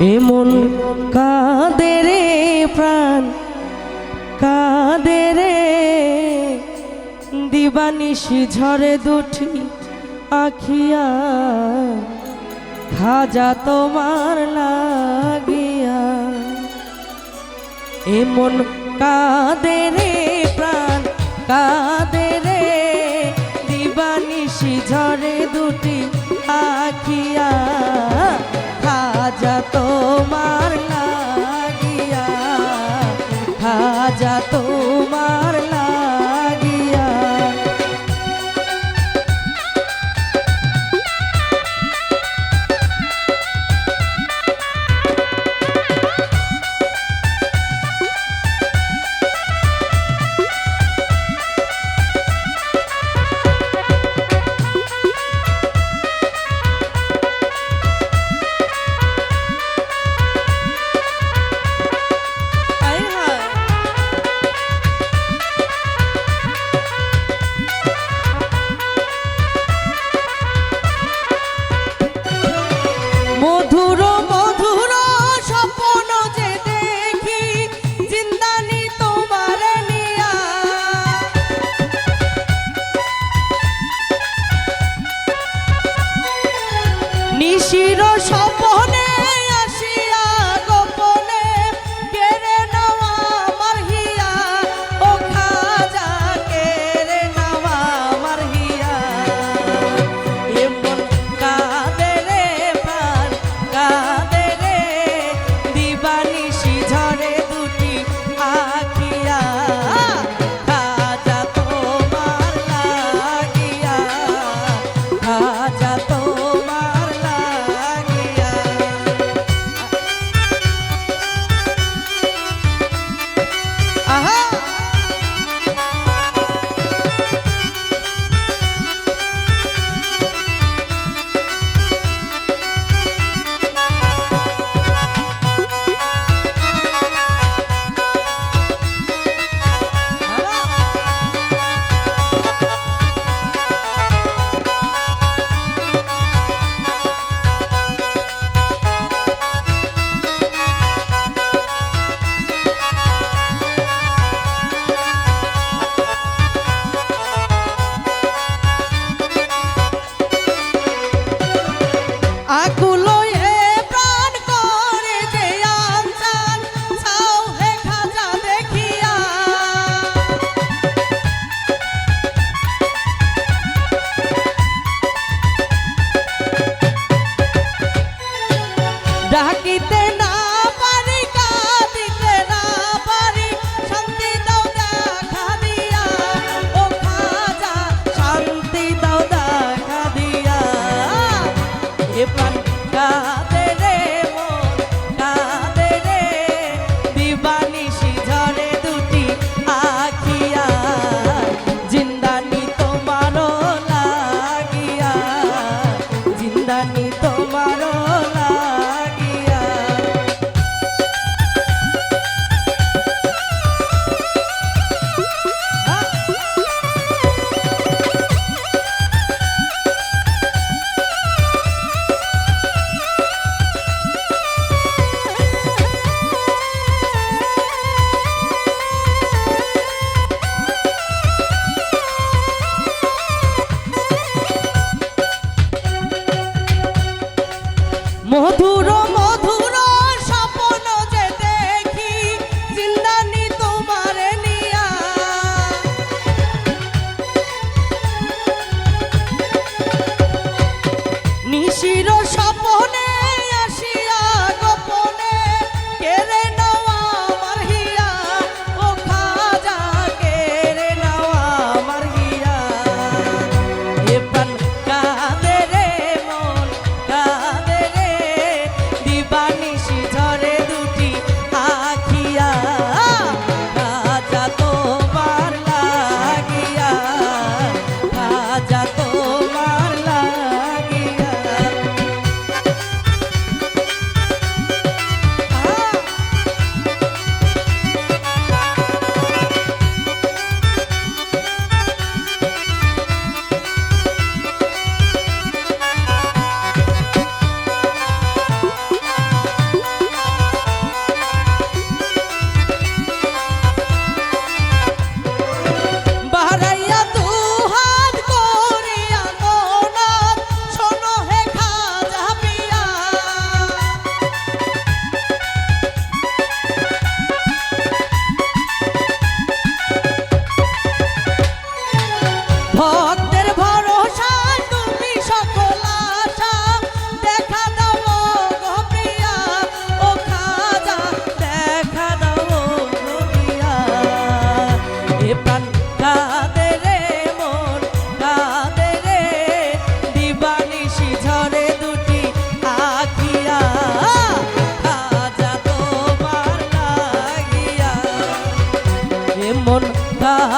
এমন কাদের প্রাণ কাদের দিবানিশি ঝরে দুটি আখিয়া খাজা তোমার লাগিয়া। এমন কাদের তোমার লাগিয়া হাজা তোমার Aku মধুর মধুর স্বপ্ন যে দেখি জিন্দানি তোমার নিয়া। নিশির স্বপনে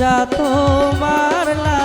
খাজা তোমার লা